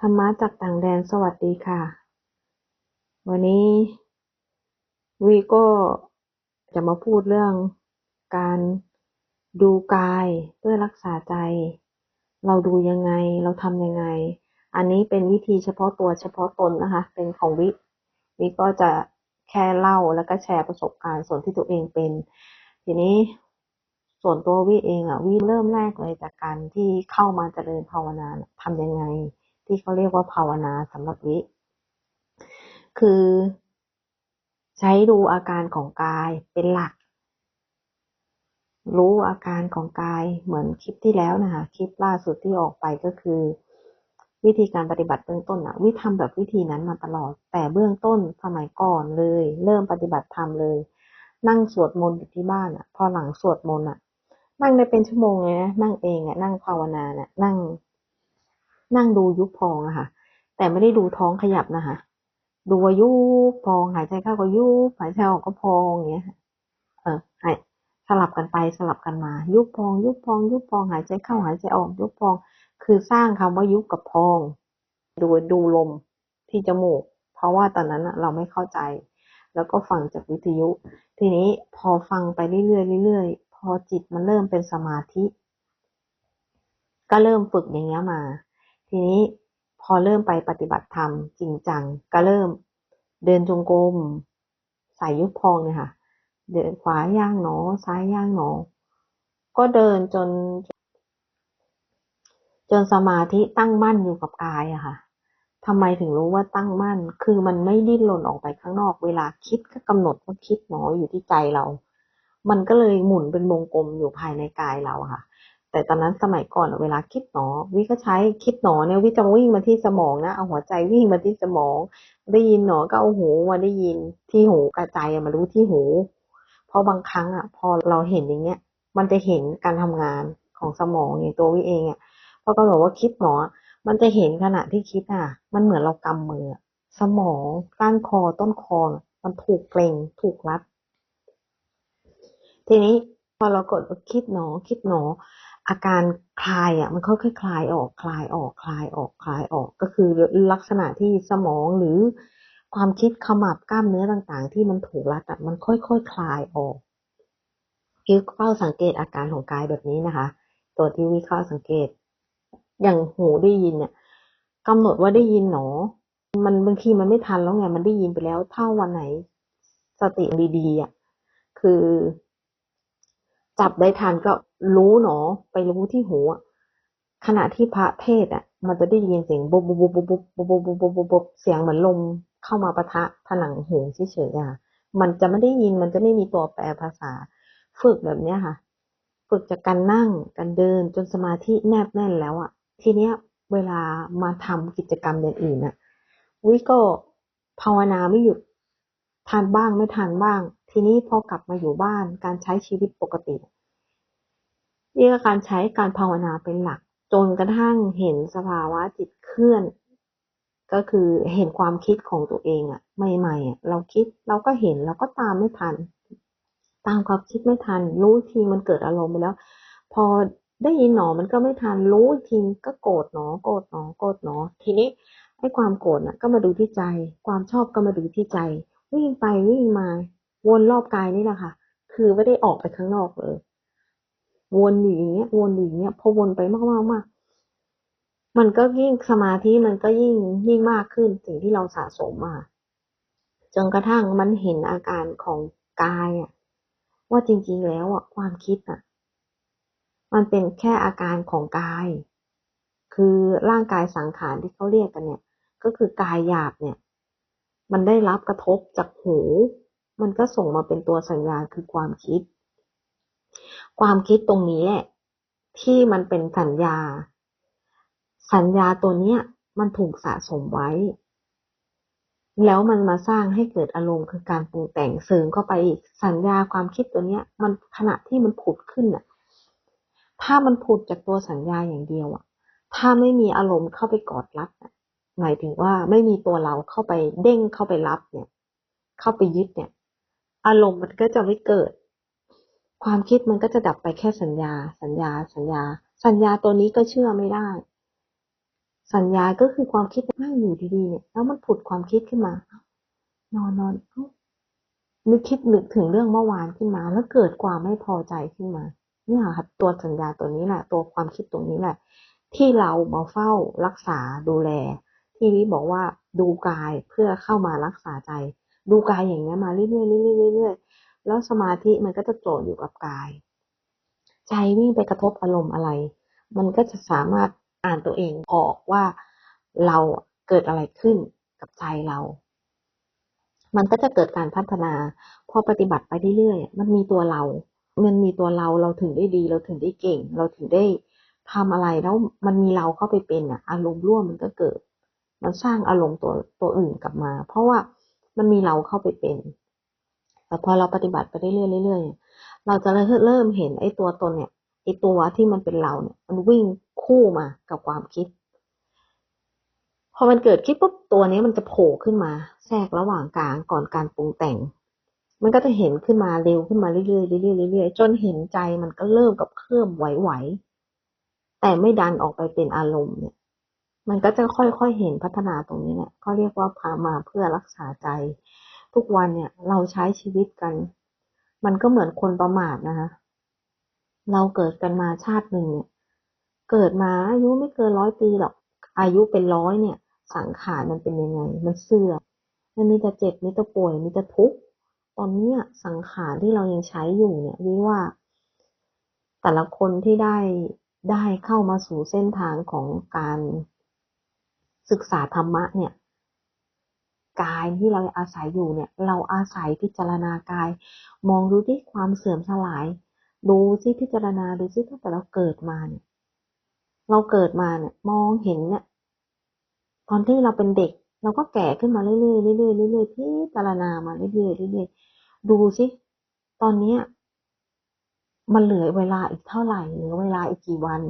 ธรรมะจากต่างแดนสวัสดีค่ะ วันนี้วีก็จะมาพูดเรื่องการดูกายเพื่อรักษาใจ เราดูยังไงเราทำยังไง อันนี้เป็นวิธีเฉพาะตัวเฉพาะตนนะคะ เป็นของวิวิก็จะแค่เล่าแล้วก็แชร์ประสบการณ์ส่วนที่ตัวเองเป็น ทีนี้ส่วนตัววิเองอะวิเริ่มแรกเลยจากการที่เข้ามาเจริญภาวนาทำยังไง ที่เขาเรียกว่าภาวนาสำหรับวิ คือ ใช้ดูอาการของกายเป็นหลัก รู้อาการของกายเหมือนคลิปที่แล้วนะคะ คลิปล่าสุดที่ออกไปก็คือ วิธีการปฏิบัติเบื้องต้นอะวิทำแบบวิธีนั้นมาตลอด แต่เบื้องต้นสมัยก่อนเลย เริ่มปฏิบัติธรรมเลย นั่งสวดมนต์อยู่ที่บ้านอะพอหลังสวดมนต์อะนั่งได้เป็นชั่วโมงเลยนะนั่งเองอะนั่งภาวนาเนี่ยนั่ง นั่งดูยุบพองอะค่ะ แต่ไม่ได้ดูท้องขยับนะคะ ดูว่ายุบพอง หายใจเข้าก็ยุบหายใจออกก็พองอย่างเงี้ยเออหายสลับกันไปสลับกันมา ยุบพอง ยุบพอง ยุบพอง หายใจเข้าหายใจออกยุบพอง คือสร้างคำว่ายุบกับพอง ดูดูลมที่จมูก เพราะว่าตอนนั้นเราไม่เข้าใจ แล้วก็ฟังจากวิทยุ ทีนี้พอฟังไปเรื่อยๆเรื่อยๆพอจิตมันเริ่มเป็นสมาธิ ก็เริ่มฝึกอย่างเงี้ยมา ทีนี้พอเริ่มไปปฏิบัติธรรมจริงจังก็เริ่ม เดินจงกรมใส่ยุบพองเนี่ยค่ะ เดินขวาย่างหนอ ซ้ายย่างหนอ ก็เดินจน จนสมาธิตั้งมั่นอยู่กับกายอะค่ะทำไมถึงรู้ว่าตั้งมั่น คือมันไม่ดิ้นรนออกไปข้างนอก เวลาคิดก็กำหนดว่าคิดหนออยู่ที่ใจเรา มันก็เลยหมุนเป็นวงกลมอยู่ภายในกายเราค่ะ แต่ตอนนั้นสมัยก่อนเวลาคิดหนอ วิก็ใช้คิดหนอเนี่ยวิจะวิ่งมาที่สมองนะเอาหัวใจวิ่งมาที่สมอง ได้ยินหนอก็เอาหูมาได้ยินที่หูกระจายมารู้ที่หู เพราะบางครั้งอะ พอเราเห็นอย่างเงี้ย มันจะเห็นการทำงานของสมองในตัววิเองอะเพราะก็บอกว่าคิดหนอ มันจะเห็นขณะที่คิดอะ มันเหมือนเรากำมือ สมองก้านคอต้นคอมันถูกเกรงถูกรัด ทีนี้พอเรากดคิดหนอ คิดหนอ อาการคลายอะมันค่อยๆคลายออกคลายออกคลายออกคลายออก ก็คือลักษณะที่สมองหรือความคิดขมับกล้ามเนื้อต่างๆ ที่มันถูกรัดอะมันค่อยๆคคลายออกคือเฝ้าสังเกตอาการของกายแบบนี้นะคะ ตัวที่วิเคราะห์สังเกต อย่างหูได้ยินเนี่ยกำหนดว่าได้ยินหนอ มันบางทีมันไม่ทันแล้วไงมันได้ยินไปแล้วถ้าวันไหน สติดีๆอะคือจับได้ทันก็ รู้หนอ ไปรู้ที่หูอะขณะที่พระเทศอะ มันจะได้ยินเสียงบุบบุบบุบบุบบุบบุบบุบบุบบุบเสียงเหมือนลมเข้ามาปะทะผนังหูเฉยๆอะมันจะไม่ได้ยินมันจะไม่มีตัวแปลภาษา ฝึกแบบเนี้ยค่ะ ฝึกจากการนั่งการเดินจนสมาธิแนบแน่นแล้วอะ ทีเนี้ยเวลามาทำกิจกรรมอย่างอื่นน่ะวิก็ภาวนาไม่หยุดทานบ้างไม่ทานบ้าง ทีนี้พอกลับมาอยู่บ้านการใช้ชีวิตปกติ นี่ก็การใช้การภาวนาเป็นหลัก จนกระทั่งเห็นสภาวะจิตเคลื่อน ก็คือเห็นความคิดของตัวเองอะใหม่ๆอะเราคิดเราก็เห็นเราก็ตามไม่ทัน ตามความคิดไม่ทัน รู้ทีมันเกิดอารมณ์ไปแล้ว พอได้ยินหนอมันก็ไม่ทันรู้ทีก็โกรธหนอ โกรธหนอโกรธหนอ ทีนี้ไอ้ความโกรธน่ะก็มาดูที่ใจ ความชอบก็มาดูที่ใจ วิ่งไปวิ่งมา วนรอบกายนี่แหละค่ะ คือไม่ได้ออกไปข้างนอกเลย วนอยู่อย่างเงี้ยวนอยู่อย่างเงี้ยพอวนไปมากมากมากมันก็ยิ่งสมาธิมันก็ยิ่งยิ่งมากขึ้นสิ่งที่เราสะสมมาจนกระทั่งมันเห็นอาการของกายอะว่าจริงๆแล้วอะความคิดอะมันเป็นแค่อาการของกาย คือร่างกายสังขารที่เขาเรียกกันเนี่ย ก็คือกายหยาบเนี่ย มันได้รับกระทบจากหู มันก็ส่งมาเป็นตัวสัญญาคือความคิด ความคิดตรงนี้แหละที่มันเป็นสัญญา สัญญาตัวเนี้ย มันถูกสะสมไว้ แล้วมันมาสร้างให้เกิดอารมณ์คือการปรุงแต่งเสริมเข้าไปอีกสัญญาความคิดตัวเนี้ย มันขณะที่มันผุดขึ้นอะ ถ้ามันผุดจากตัวสัญญาอย่างเดียวอะถ้าไม่มีอารมณ์เข้าไปกอดรับหมายถึงว่าไม่มีตัวเราเข้าไปเด้งเข้าไปรับเนี่ย เข้าไปยึดเนี่ย อารมณ์มันก็จะไม่เกิด ความคิดมันก็จะดับไปแค่สัญญา สัญญา สัญญา สัญญาตัวนี้ก็เชื่อไม่ได้ สัญญาก็คือความคิดนั่งอยู่ดีๆเนี่ยแล้วมันผุดความคิดขึ้นมานอนนอนนึกคิดนึกถึงเรื่องเมื่อวานขึ้นมา แล้วเกิดความไม่พอใจขึ้นมาเนี่ยครับตัวสัญญาตัวนี้แหละตัวความคิดตรงนี้แหละ ที่เรามาเฝ้ารักษาดูแล ที่วิบอกว่าดูกายเพื่อเข้ามารักษาใจ ดูกายอย่างนี้ยมาเรื่อยๆเรื่อยๆเรื่อยๆ แล้วสมาธิมันก็จะโจทย์อยู่กับกาย ใจวิ่งไปกระทบอารมณ์อะไร มันก็จะสามารถอ่านตัวเองออกว่าเราเกิดอะไรขึ้นกับใจเรา มันก็จะเกิดการพัฒนา พอปฏิบัติไปเรื่อยๆ มันมีตัวเรา มันมีตัวเรา เราถึงได้ดี เราถึงได้เก่ง เราถึงได้ทำอะไร แล้วมันมีเราเข้าไปเป็นอะ อารมณ์ร่วมมันก็เกิด มันสร้างอารมณ์ตัวตัวอื่นกลับมา เพราะว่ามันมีเราเข้าไปเป็น แต่พอเราปฏิบัติไปเรื่อยๆเรื่อยๆเราจะเริ่มเห็นไอ้ตัวตนเนี่ยไอ้ตัวที่มันเป็นเราเนี่ยมันวิ่งคู่มากับความคิด พอมันเกิดคิดปุ๊บตัวนี้มันจะโผล่ขึ้นมา แทรกระหว่างกลางก่อนการปรุงแต่ง มันก็จะเห็นขึ้นมาเร็วขึ้นมาเรื่อยๆเรื่อยๆเรื่อยๆจนเห็นใจมันก็เริ่มกับเคลื่อนไหวๆแต่ไม่ดันออกไปเป็นอารมณ์เนี่ย มันก็จะค่อยๆเห็นพัฒนาตรงนี้เนี่ยเขาเรียกว่าพามาเพื่อรักษาใจ ทุกวันเนี่ย เราใช้ชีวิตกัน มันก็เหมือนคนประมาทนะคะ เราเกิดกันมาชาติหนึ่งเนี่ยเกิดมาอายุไม่เกินร้อยปีหรอก อายุเป็นร้อยเนี่ย สังขารมันเป็นยังไง มันเสื่อมมันมีแต่เจ็บมีแต่ป่วยมีแต่ทุกข์ตอนนี้สังขารที่เรายังใช้อยู่เนี่ยวิว่า แต่ละคนที่ได้ได้เข้ามาสู่เส้นทางของการศึกษาธรรมะเนี่ย กายที่เราอาศัยอยู่เนี่ย เราอาศัยพิจารณากาย มองดูที่ความเสื่อมสลาย ดูซิพิจารณาดูซิตั้งแต่เราเกิดมาเนี่ย เราเกิดมาเนี่ยมองเห็นเนี่ยตอนที่เราเป็นเด็ก เราก็แก่ขึ้นมาเรื่อยๆเรื่อยๆเรื่อยๆพิจารณามาเรื่อยๆเรื่อยๆดูซิตอนเนี้ยมันเหลือเวลาอีกเท่าไหร่เหลือเวลาอีกกี่วัน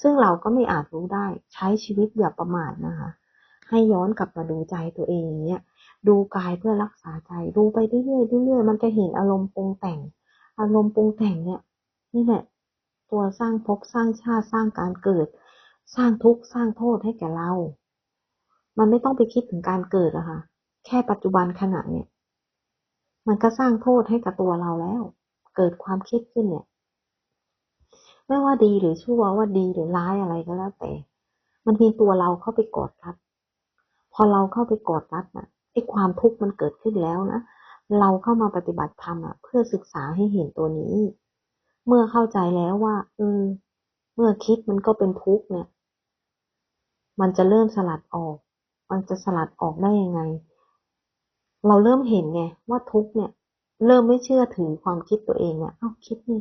ซึ่งเราก็ไม่อาจรู้ได้ใช้ชีวิตอย่าประมาทนะคะ ให้ย้อนกลับมาดูใจตัวเองเนี่ยดูกายเพื่อรักษาใจ ดูไปเรื่อยๆเรื่อยๆมันจะเห็นอารมณ์ปรุงแต่ง อารมณ์ปรุงแต่งเนี่ยนี่แหละตัวสร้างภพสร้างชาติสร้างการเกิด สร้างทุกข์สร้างโทษให้แก่เรา มันไม่ต้องไปคิดถึงการเกิดอะค่ะ แค่ปัจจุบันขณะเนี่ย มันก็สร้างโทษให้กับตัวเราแล้ว เกิดความคิดขึ้นเนี่ย ไม่ว่าดีหรือชั่วว่าดีหรือร้ายอะไรก็แล้วแต่ มันมีตัวเราเข้าไปกดทับ พอเราเข้าไปกดทับน่ะไอ้ความทุกข์มันเกิดขึ้นแล้วนะเราเข้ามาปฏิบัติธรรมอะ เพื่อศึกษาให้เห็นตัวนี้ เมื่อเข้าใจแล้วว่าเออเมื่อคิดมันก็เป็นทุกข์เนี่ย มันจะเริ่มสลัดออก มันจะสลัดออกได้ยังไง เราเริ่มเห็นไงว่าทุกข์เนี่ย เริ่มไม่เชื่อถือความคิดตัวเองเนี่ยอ้าวคิดนี่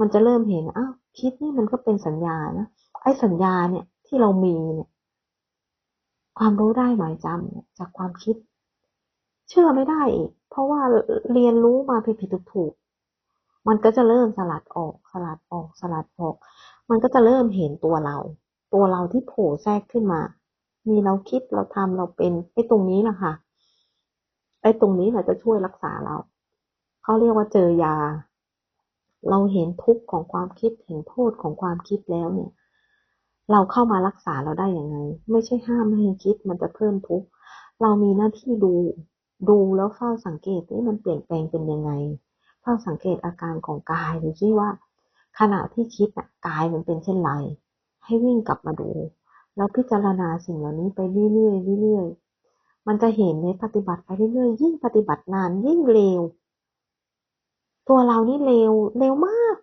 มันจะเริ่มเห็นอ้าวคิดนี่มันก็เป็นสัญญานะไอ้สัญญาเนี่ยที่เรามีเนี่ย ความรู้ได้หมายจำจากความคิด เชื่อไม่ได้อีก เพราะว่าเรียนรู้มาผิดผิดถูกๆมันก็จะเริ่มสลัดออก สลัดออก สลัดออก มันก็จะเริ่มเห็นตัวเรา ตัวเราที่โผล่แทรกขึ้นมา มีเราคิดเราทำเราเป็นไอ้ตรงนี้แหละค่ะไอ้ตรงนี้แหละจะช่วยรักษาเราเขาเรียกว่าเจอยา เราเห็นทุกข์ของความคิดเห็นโทษของความคิดแล้วเนี่ย เราเข้ามารักษาเราได้ยังไง ไม่ใช่ห้ามไม่ให้คิดมันจะเพิ่มทุกข์เรามีหน้าที่ดู ดูแล้วเฝ้าสังเกตว่ามันเปลี่ยนแปลงเป็นยังไง เฝ้าสังเกตอาการของกายดูซิว่า ขณะที่คิดน่ะกายมันเป็นเช่นไร ให้วิ่งกลับมาดู แล้วพิจารณาสิ่งเหล่านี้ไปเรื่อยๆเรื่อยๆมันจะเห็นในปฏิบัติไปเรื่อยๆยิ่งปฏิบัตินานยิ่งเร็ว ตัวเรานี่เร็วเร็วมาก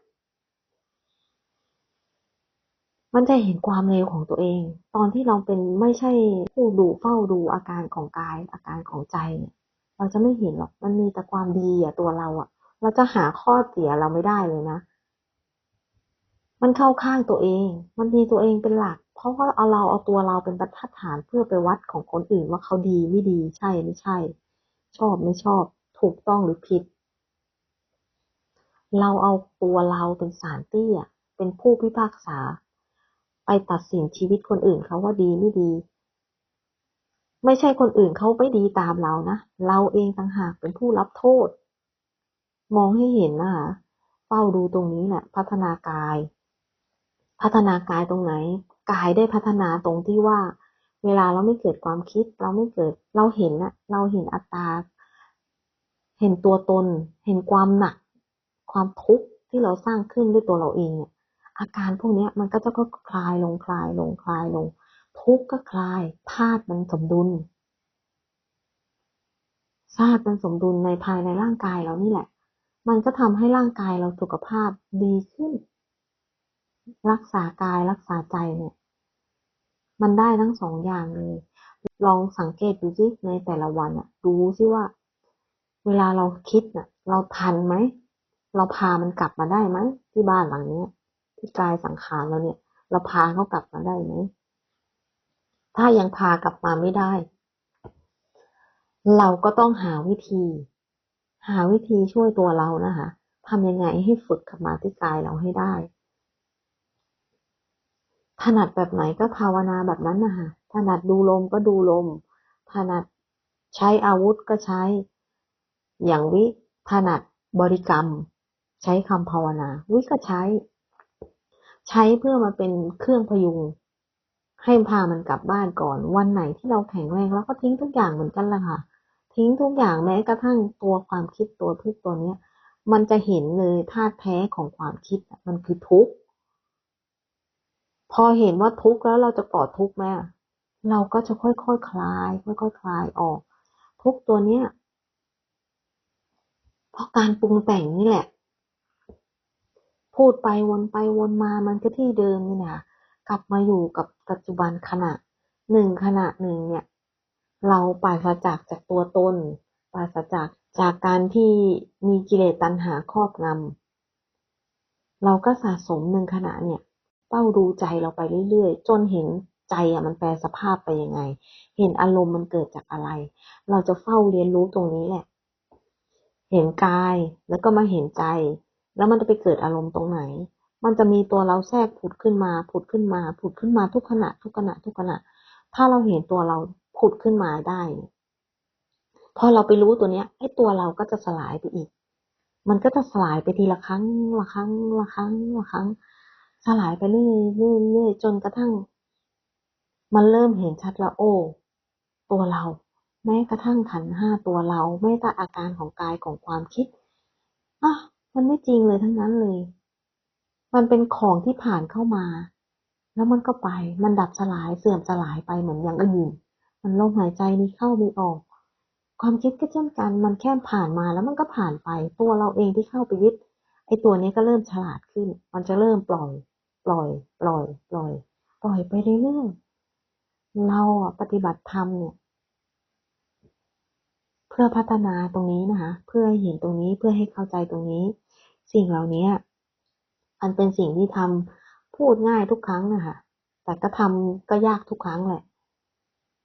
มันจะเห็นความเร็วของตัวเอง ตอนที่เราเป็นไม่ใช่ผู้ดูเฝ้าดูอาการของกาย อาการของใจเนี่ย เราจะไม่เห็นหรอก มันมีแต่ความดีอะตัวเราอะเราจะหาข้อเสียเราไม่ได้เลยนะ มันเข้าข้างตัวเอง มันมีตัวเองเป็นหลัก เพราะว่าเอาเราเอาตัวเราเป็นบรรทัดฐานเพื่อไปวัดของคนอื่นว่าเขาดีไม่ดีใช่ไม่ใช่ ชอบไม่ชอบ ถูกต้องหรือผิด เราเอาตัวเราเป็นสารเตี้ยเป็นผู้พิพากษา ไปตัดสินชีวิตคนอื่นเขาว่าดีไม่ดี ไม่ใช่คนอื่นเขาไม่ดีตามเรานะ เราเองต่างหากเป็นผู้รับโทษ มองให้เห็นนะคะเฝ้าดูตรงนี้แหละพัฒนากาย พัฒนากายตรงไหน กายได้พัฒนาตรงที่ว่า เวลาเราไม่เกิดความคิด เราไม่เกิดเราเห็นอะเราเห็นอัตตาเห็นตัวตน เห็นความหนัก ความทุกข์ที่เราสร้างขึ้นด้วยตัวเราเองเนี่ย อาการพวกนี้มันก็จะก็คลายลงคลายลงคลายลง ทุกข์ก็คลายธาตุมันสมดุลธาตุมันสมดุลในภายในร่างกายเรานี่แหละ มันก็ทำให้ร่างกายเราสุขภาพดีขึ้น รักษากายรักษาใจเนี่ย มันได้ทั้งสองอย่างเลย ลองสังเกตดูสิในแต่ละวันอะดูสิว่า เวลาเราคิดน่ะ เราทันไหม เราพามันกลับมาได้ไหมที่บ้านหลังนี้ ที่กายสังขารเราเนี่ย เราพาเขากลับมาได้ไหมถ้ายังพากลับมาไม่ได้ เราก็ต้องหาวิธี หาวิธีช่วยตัวเรานะคะทำยังไงให้ฝึกกลับมาที่กายเราให้ได้ ถนัดแบบไหนก็ภาวนาแบบนั้นนะคะถนัดดูลมก็ดูลม ถนัดใช้อาวุธก็ใช้ อย่างวิถนัดบริกรรม ใช้คำภาวนา วิก็ใช้ ใช้เพื่อมาเป็นเครื่องพยุง ให้พามันกลับบ้านก่อน วันไหนที่เราแข็งแรงเราก็ทิ้งทุกอย่างเหมือนกันละค่ะ ทิ้งทุกอย่างแม้กระทั่งตัวความคิดตัวทุกตัวเนี้ย มันจะเห็นเลยธาตุแท้ของความคิดมันคือทุกข์พอเห็นว่าทุกข์แล้วเราจะกอดทุกข์ไหมเราก็จะค่อยๆคคลาย ค่อยๆคคลายออก ทุกตัวเนี้ยเพราะการปรุงแต่งนี่แหละ พูดไปวนไปวนมามันก็ที่เดิมนี่นะกลับมาอยู่กับปัจจุบันขณะหนึ่งขณะหนึ่งเนี่ย เราปราศจากจากตัวตนปราศจากจากการที่มีกิเลสตัณหาครอบงำเราก็สะสมหนึ่งขณะเนี่ยเป้าดูใจเราไปเรื่อยๆ จนเห็นใจอะมันแปลสภาพไปยังไง เห็นอารมณ์มันเกิดจากอะไร เราจะเฝ้าเรียนรู้ตรงนี้แหละ เห็นกายแล้วก็มาเห็นใจ แล้วมันจะไปเกิดอารมณ์ตรงไหน มันจะมีตัวเราแทรกผุดขึ้นมา ผุดขึ้นมา ผุดขึ้นมาทุกขณะ ทุกขณะ ทุกขณะ ถ้าเราเห็นตัวเราผุดขึ้นมาได้ พอเราไปรู้ตัวเนี้ยไอ้ตัวเราก็จะสลายไปอีก มันก็จะสลายไปทีละครั้ง ละครั้ง ละครั้ง ละครั้ง สลายไปเรื่อยเรื่อยเรื่อยจนกระทั่ง มันเริ่มเห็นชัดล้วโอ้ตัวเรา แม้กระทั่งขันห้าตัวเราแม้แต่อาการของกายของความคิดอะ มันไม่จริงเลยทั้งนั้นเลย มันเป็นของที่ผ่านเข้ามา แล้วมันก็ไป มันดับสลายเสื่อมสลายไปเหมือนอย่างอื่น มันลมหายใจมีเข้ามีออก ความคิดก็เช่นกัน มันแค่ผ่านมาแล้วมันก็ผ่านไป ตัวเราเองที่เข้าไปยึด ไอ้ตัวนี้ก็เริ่มฉลาดขึ้น มันจะเริ่มปล่อย ปล่อย ปล่อย ปล่อย ปล่อยไปเรื่อยๆ เราอะปฏิบัติธรรมเนี่ยเพื่อพัฒนาตรงนี้นะคะ เพื่อให้เห็นตรงนี้ เพื่อให้เข้าใจตรงนี้ สิ่งเหล่านี้มันเป็นสิ่งที่ทำพูดง่ายทุกครั้งนะคะแต่ก็ทำก็ยากทุกครั้งแหละ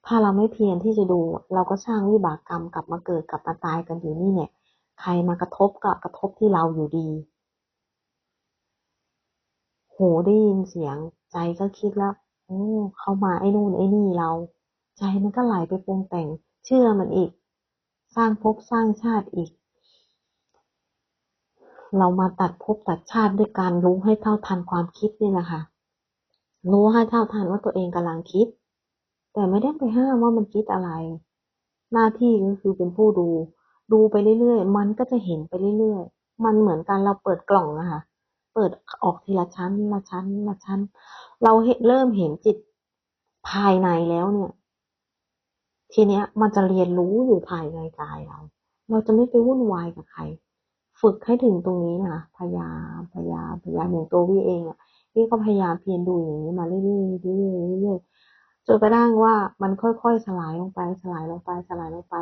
ถ้าเราไม่เพียรที่จะดู เราก็สร้างวิบากกรรมกลับมาเกิดกลับมาตายกันอยู่นี่เนี่ย ใครมากระทบก็กระทบที่เราอยู่ดี หูได้ยินเสียง ใจก็คิดแล้ว โอ้เข้ามาไอ้นู่นไอ้นี่เรา ใจมันก็ไหลไปปรุงแต่ง เชื่อมันอีก สร้างภพสร้างชาติอีก เรามาตัดภพตัดชาติด้วยการรู้ให้เท่าทันความคิดนี่แหละค่ะ รู้ให้เท่าทันว่าตัวเองกำลังคิด แต่ไม่ได้ไปห้ามว่ามันคิดอะไร หน้าที่ก็คือเป็นผู้ดู ดูไปเรื่อยๆ มันก็จะเห็นไปเรื่อยๆ มันเหมือนกันเราเปิดกล่องนะคะเปิดออกทีละชั้นละชั้นละชั้น เราเห็นเริ่มเห็นจิตภายในแล้วเนี่ย ทีเนี้ยมันจะเรียนรู้อยู่ภายในกายเรา เราจะไม่ไปวุ่นวายกับใคร ฝึกให้ถึงตรงนี้นะพยายามพยายามพยายามอย่างตัววิเองอะวิก็พยายามเพียรดูอย่างนี้มาเรื่อยๆเรื่อยๆเรื่อยๆจนกระทั่งว่ามันค่อยๆสลายลงไป สลายลงไปสลายลงไป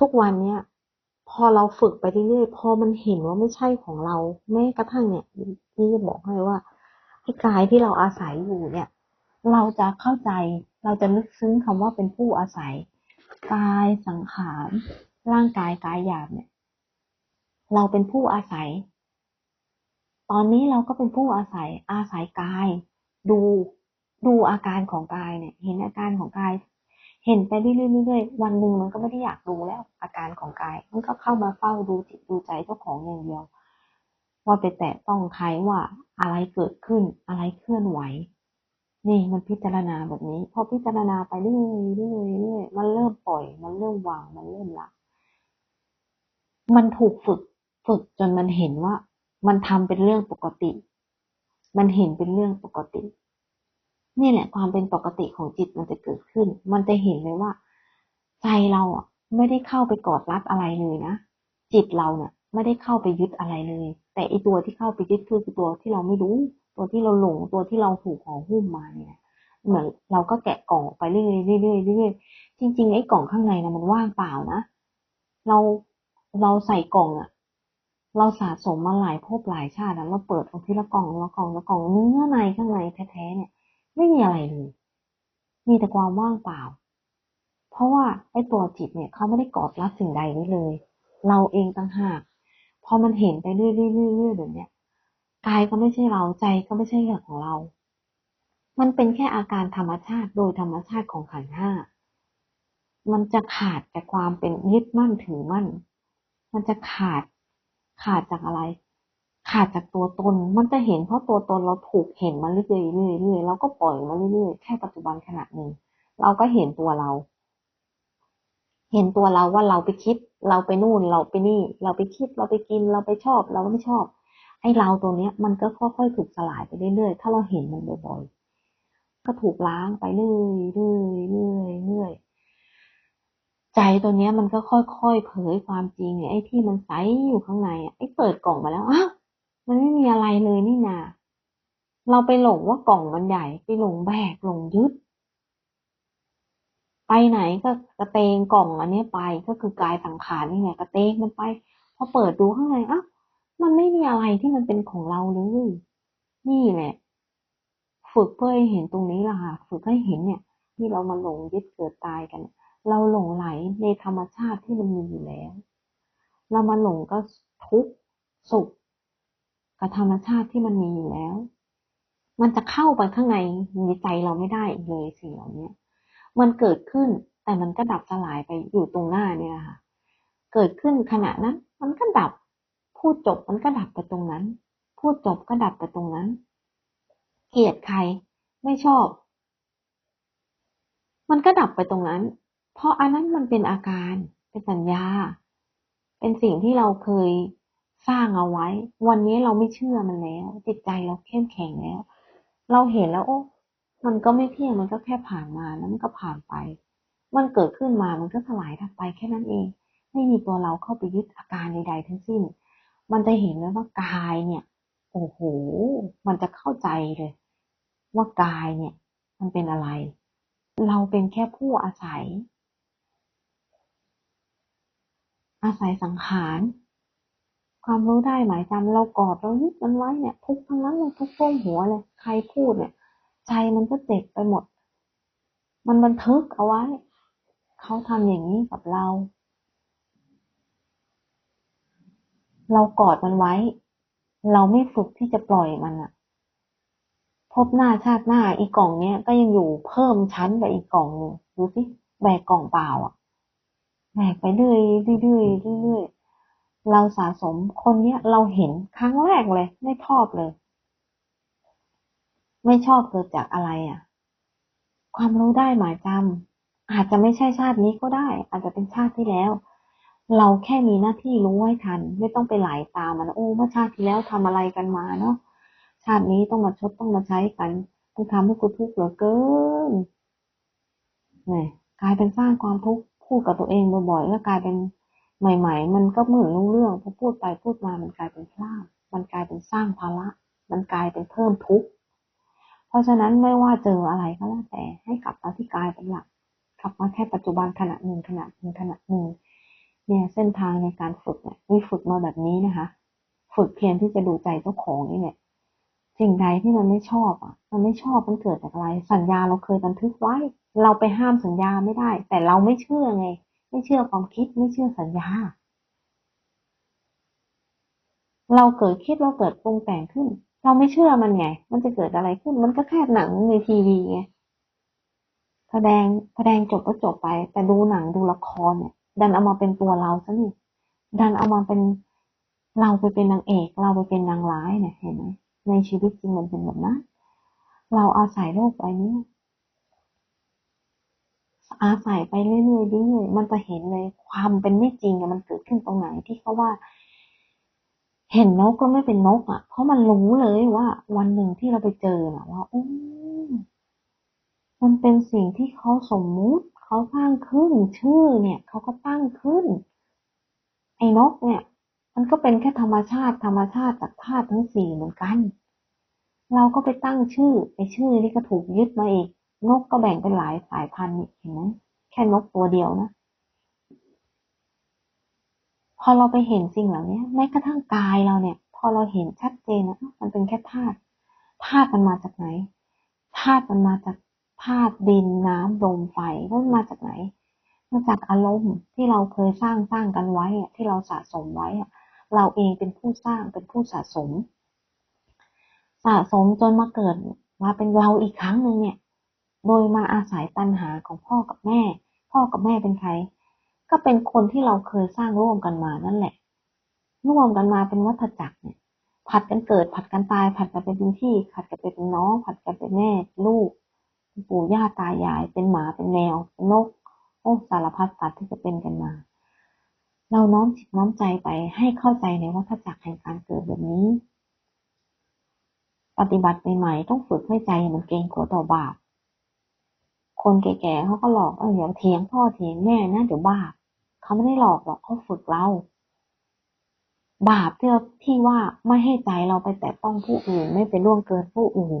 ทุกวันเนี้ยพอเราฝึกไปเรื่อยๆพอมันเห็นว่าไม่ใช่ของเราแม้กระทั่งเนี่ยนี่จะบอกให้ว่าไอ้กายที่เราอาศัยอยู่เนี่ย เราจะเข้าใจเราจะลึกซึ้งคำว่าเป็นผู้อาศัย กายสังขารร่างกายกายหยาบเนี่ย เราเป็นผู้อาศัย ตอนนี้เราก็เป็นผู้อาศัย อาศัยกาย ดู ดูอาการของกายเนี่ย เห็นอาการของกาย เห็นไปเรื่อยๆวันหนึ่งมันก็ไม่ได้อยากดูแล้วอาการของกาย มันก็เข้ามาเฝ้าดูจิตดูใจเจ้าของอย่างเดียว ว่าไปแตะต้องใครว่าอะไรเกิดขึ้น อะไรเคลื่อนไหว นี่มันพิจารณาแบบนี้ พอพิจารณาไปเรื่อยเรื่อยเรื่อยมันเริ่มปล่อย มันเริ่มวาง มันเริ่มละ มันถูกฝึก ฝึกจนมันเห็นว่า มันทำเป็นเรื่องปกติ มันเห็นเป็นเรื่องปกติ นี่แหละ ความเป็นปกติของจิตมันจะเกิดขึ้น มันจะเห็นเลยว่า ใจเราอะไม่ได้เข้าไปกอดรัดอะไรเลยนะ จิตเราเนี่ยไม่ได้เข้าไปยึดอะไรเลย แต่อีตัวที่เข้าไปยึดคือตัวที่เราไม่รู้ ตัวที่เราหลง ตัวที่เราถูกห่อหุ้มมาเนี่ยเหมือนเราก็แกะกล่องไปเรื่อยๆเรื่อยๆเรื่อยๆจริงๆไอ้กล่องข้างในนะมันว่างเปล่านะ เราเราใส่กล่องอะ เราสะสมมาหลายภพหลายชาติแล้วเราเปิดออกทีละกล่องละกล่องละกล่องเนื้อในข้างในแท้ๆเนี่ย ไม่มีอะไรเลย มีแต่ความว่างเปล่า เพราะว่าไอ้ตัวจิตเนี่ยเขาไม่ได้กอดรัดสิ่งใดไว้เลย เราเองต่างหากพอมันเห็นไปเรื่อยๆเรื่อยๆแบบเนี้ยกายก็ไม่ใช่เราใจก็ไม่ใช่เรื่องของเรา มันเป็นแค่อาการธรรมชาติโดยธรรมชาติของขันห้า มันจะขาดจากความเป็นยึดมั่นถือมั่น มันจะขาด ขาดจากอะไร ขาดจากตัวตน มันจะเห็นเพราะตัวตนเราถูกเห็นมาเรื่อยๆเรื่อยๆเรื่อยๆเราก็ปล่อยมาเรื่อยๆแค่ปัจจุบันขณะนึ่งเราก็เห็นตัวเรา เห็นตัวเราว่าเราไปคิด เราไปนู่น เราไปนี่ เราไปคิด เราไปกิน เราไปชอบ เราไม่ชอบ ไอ้เราตัวเนี้ย มันก็ค่อยๆถูกสลายไปเรื่อยๆ ถ้าเราเห็นมันบ่อยๆ ก็ถูกล้างไปเรื่อยๆเรื่อยๆเรื่อยๆเรื่อยๆ ใจตัวเนี้ยมันก็ค่อยๆเผยความจริงไอ้ที่มันใสอยู่ข้างในอะไอ้เปิดกล่องมาแล้วอ้าวมันไม่มีอะไรเลยนี่นา เราไปหลงว่ากล่องมันใหญ่ไปหลงแบกหลงยึดไปไหนก็กระเตงกล่องอันนี้ไปก็คือกายสังขารนี่ไงกระเตงมันไปพอเปิดดูข้างในอ้าวมันไม่มีอะไรที่มันเป็นของเราเลยนี่แหละ ฝึกเพื่อให้เห็นตรงนี้ล่ะค่ะฝึกให้เห็นเนี่ย ที่เรามาหลงยึดเกิดตายกันเเราหลงไหลในธรรมชาติที่มันมีอยู่แล้ว เรามาหลงก็ทุกข์สุขกับธรรมชาติที่มันมีอยู่แล้ว มันจะเข้าไปข้างในในใจเราไม่ได้อีกเลยสิ่งเหล่านี้มันเกิดขึ้นแต่มันก็ดับสลายไปอยู่ตรงหน้าเนี่ยค่ะ เกิดขึ้นขณะนั้น มันก็ดับ พูดจบมันก็ดับไปตรงนั้น พูดจบก็ดับไปตรงนั้น เกลียดใครไม่ชอบ มันก็ดับไปตรงนั้น เพราะอันนั้นมันเป็นอาการ เป็นสัญญา เป็นสิ่งที่เราเคยสร้างเอาไว้ วันนี้เราไม่เชื่อมันแล้ว จิตใจเราเข้มแข็งแล้ว เราเห็นแล้วโอ้ มันก็ไม่เที่ยง มันก็แค่ผ่านมาแล้วมันก็ผ่านไป มันเกิดขึ้นมา มันก็สลายทับไปแค่นั้นเอง ไม่มีตัวเราเข้าไปยึดอาการใดๆทั้งสิ้น มันจะเห็นเลยว่ากายเนี่ย โอ้โห มันจะเข้าใจเลย ว่ากายเนี่ย มันเป็นอะไร เราเป็นแค่ผู้อาศัย อาศัยสังขาร ความรู้ได้หมายจำเรากอดเรายึดมันไว้เนี่ย ทุกทั้งนั้นเลยทุกท่วมหัวเลย ใครพูดเนี่ย ใจมันก็เจ็บไปหมด มันบันทึกเอาไว้ เขาทำอย่างนี้กับเรา เรากอดมันไว้ เราไม่ฝึกที่จะปล่อยมันอะพบหน้าชาติหน้าอีกกล่องเนี้ยก็ยังอยู่เพิ่มชั้นไปอีกกล่องหนึ่งดูสิแบกกล่องเปล่าอะ แบกไปเรื่อยเรื่อยเรื่อยเราสะสมคนเนี้ยเราเห็นครั้งแรกเลย ไม่ชอบเลย ไม่ชอบเกิดจากอะไรอะ ความรู้ได้หมายจำอาจจะไม่ใช่ชาตินี้ก็ได้ อาจจะเป็นชาติที่แล้ว เราแค่มีหน้าที่รู้ไว้ทัน ไม่ต้องไปไหลาตามมันโอ้เมื่อชาติที่แล้วทำอะไรกันมาเนาะชาตินี้ต้องมาชดต้องมาใช้กันต้องทำให้กูทุกข์เหลือเกินเนี่ยกลายเป็นสร้างความทุกข์ พูดกับตัวเองบ่อยๆแล้วกลายเป็นใหม่ ๆ มันก็เหมือนรู้เรื่องพอพูดไปพูดมามันกลายเป็นพลาดมันกลายเป็นสร้างภาระ มันกลายเป็นเพิ่มทุกข์เพราะฉะนั้นไม่ว่าเจออะไรก็แล้วแต่ให้กลับมาที่กายเป็นหลักกลับมาแค่ปัจจุบันขณะหนึ่งขณะหนึ่งขณะหนึ่งเนี่ยเส้นทางในการฝึกเนี่ยวิฝึกมาแบบนี้นะคะ ฝึกเพียงที่จะดูใจเจ้าของนี่เนี่ย สิ่งใดที่มันไม่ชอบอะ มันไม่ชอบมันเกิดจากอะไร สัญญาเราเคยบันทึกไว้ เราไปห้ามสัญญาไม่ได้ แต่เราไม่เชื่อไง ไม่เชื่อความคิดไม่เชื่อสัญญา เราเกิดคิดเราเกิดปรุงแต่งขึ้น เราไม่เชื่อมันไง มันจะเกิดอะไรขึ้น มันก็แค่หนังในทีวีไงแสดงแสดงจบก็จบไป แต่ดูหนังดูละครเนี่ย ดันเอามาเป็นตัวเราซะนี่ดันเอามาเป็นเราไปเป็นนางเอก เราไปเป็นนางร้ายเนี่ยเห็นไหม ในชีวิตจริงมันเป็นแบบนั้นเราอาศัยโลกใบนี้ อาศัยไปเรื่อยๆเรื่อยๆมันจะเห็นเลยความเป็นไม่จริงอะมันเกิดขึ้นตรงไหนที่เขาว่า เห็นนกก็ไม่เป็นนกอะ เพราะมันรู้เลยว่า วันหนึ่งที่เราไปเจอน่ะว่าโอ้มันเป็นสิ่งที่เขาสมมุติเขาสร้างขึ้นชื่อเนี่ยเขาก็ตั้งขึ้น ไอ้นกเนี่ย มันก็เป็นแค่ธรรมชาติ ธรรมชาติจากธาตุทั้งสี่เหมือนกัน เราก็ไปตั้งชื่อไอ้ชื่อนี้ก็ถูกยึดมาอีก นกก็แบ่งเป็นหลายสายพันธุ์เห็นไหมแค่นกตัวเดียวนะ พอเราไปเห็นสิ่งเหล่านี้แม้กระทั่งกายเราเนี่ย พอเราเห็นชัดเจนนะมันเป็นแค่ธาตุธาตุมันมาจากไหนธาตุมันมาจากธาตุดินน้ำลมไฟแล้วมันมาจากไหนมาจากอารมณ์ที่เราเคยสร้างสร้างกันไว้ที่เราสะสมไว้อะ เราเองเป็นผู้สร้างเป็นผู้สะสม สะสมจนมาเกิดมาเป็นเราอีกครั้งหนึ่งเนี่ย โดยมาอาศัยตัณหาของพ่อกับแม่ พ่อกับแม่เป็นใคร ก็เป็นคนที่เราเคยสร้างร่วมกันมานั่นแหละ ร่วมกันมาเป็นวัฏจักรเนี่ย ผัดกันเกิด ผัดกันตาย ผัดกันเป็นพี่ผัดกันเป็นน้อง ผัดกันเป็นแม่ลูกปู่ย่าตายาย เป็นหมาเป็นแมวเป็นนกโอ้สารพัดสัตว์ที่จะเป็นกันมา เราน้อมจิตน้อมใจไปให้เข้าใจในวัฏจักรแห่งการเกิดแบบนี้ ปฏิบัติใหม่ๆต้องฝึกให้ใจมันเกรงกลัวต่อบาป คนแก่ๆเขาก็หลอกเออเดี๋ยวเถียงพ่อเถียงแม่นะเดี๋ยวบาปเขาไม่ได้หลอกหรอกเขาฝึกเราบาปที่ที่ว่าไม่ให้ใจเราไปแตะต้องผู้อื่น ไม่ไปล่วงเกินผู้อื่น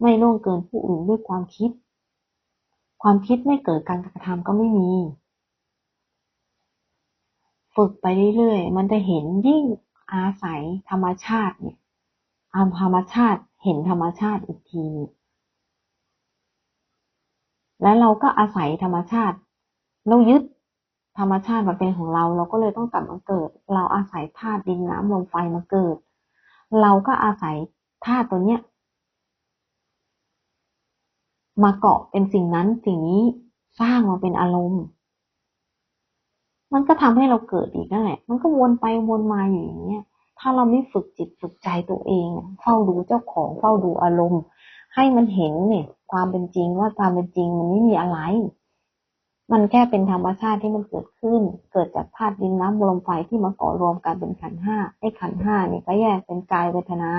ไม่ล่วงเกินผู้อื่นด้วยความคิด ความคิดไม่เกิดการกระทำก็ไม่มี ฝึกไปเรื่อยๆ มันจะเห็นยิ่งอาศัยธรรมชาติเนี่ยอามธรรมชาติเห็นธรรมชาติอีกที แล้วเราก็อาศัยธรรมชาติ เรายึดธรรมชาติมาเป็นของเรา เราก็เลยต้องกลับมาเกิด เราอาศัยธาตุดินน้ำลมไฟมาเกิด เราก็อาศัยธาตุตัวเนี้ยมาเกาะเป็นสิ่งนั้นสิ่งนี้สร้างมาเป็นอารมณ์ มันก็ทำให้เราเกิดอีกนั่นแหละ มันก็วนไปวนมาอยู่อย่างเงี้ย ถ้าเราไม่ฝึกจิตฝึกใจตัวเองเฝ้าดูเจ้าของเฝ้าดูอารมณ์ ให้มันเห็นเนี่ย ความเป็นจริงว่าความเป็นจริงมันไม่มีอะไร มันแค่เป็นธรรมชาติที่มันเกิดขึ้น เกิดจากธาตุดินน้ำลมไฟที่มาก่อรวมกันเป็นขันห้าไอ้ขันห้าเนี่ยก็แยกเป็นกายเวทนา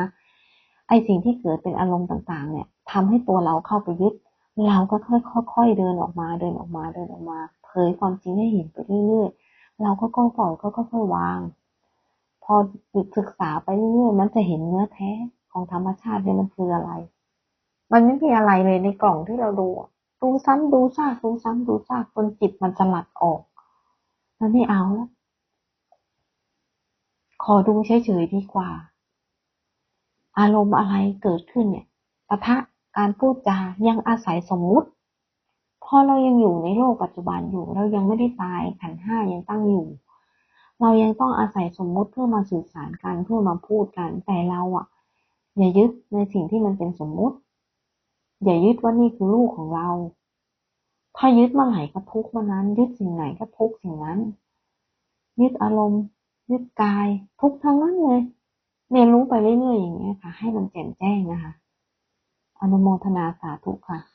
ไอ้สิ่งที่เกิดเป็นอารมณ์ต่างๆ เนี่ยทำให้ตัวเราเข้าไปยึดเราก็ค่อยๆเดินออกมาเดินออกมาเดินออกมา เผยความจริงให้เห็นไปเรื่อยๆ เราก็ค่อยๆก็ค่อยๆวาง พอศึกษาไปเรื่อยๆมันจะเห็นเนื้อแท้ของธรรมชาติเนี่ยมันคืออะไร มันไม่มีอะไรเลยในกล่องที่เราดูดูซ้ำดูซากดูซ้ำดูซากจนจิตมันสลัดออก มันไม่เอาแล้วขอดูเฉยๆดีกว่า อารมณ์อะไรเกิดขึ้นเนี่ยปะทะการพูดจายังอาศัยสมมุติ พอเรายังอยู่ในโลกปัจจุบันอยู่ เรายังไม่ได้ตายขันห้ายังตั้งอยู่ เรายังต้องอาศัยสมมุติเพื่อมาสื่อสารกันเพื่อมาพูดกัน แต่เราอะ อย่ายึดในสิ่งที่มันเป็นสมมุติ อย่ายึดว่านี่คือลูกของเรา ถ้ายึดเมื่อไหร่ก็ทุกเมื่อนั้น ยึดสิ่งไหนก็ทุกสิ่งนั้น ยึดอารมณ์ ยึดกาย ทุกทั้งนั้นเลยเรียนรู้ไปเรื่อยๆอย่างเงี้ยค่ะ ให้มันแจ่มแจ้งนะคะ อนุโมทนาสาธุค่ะ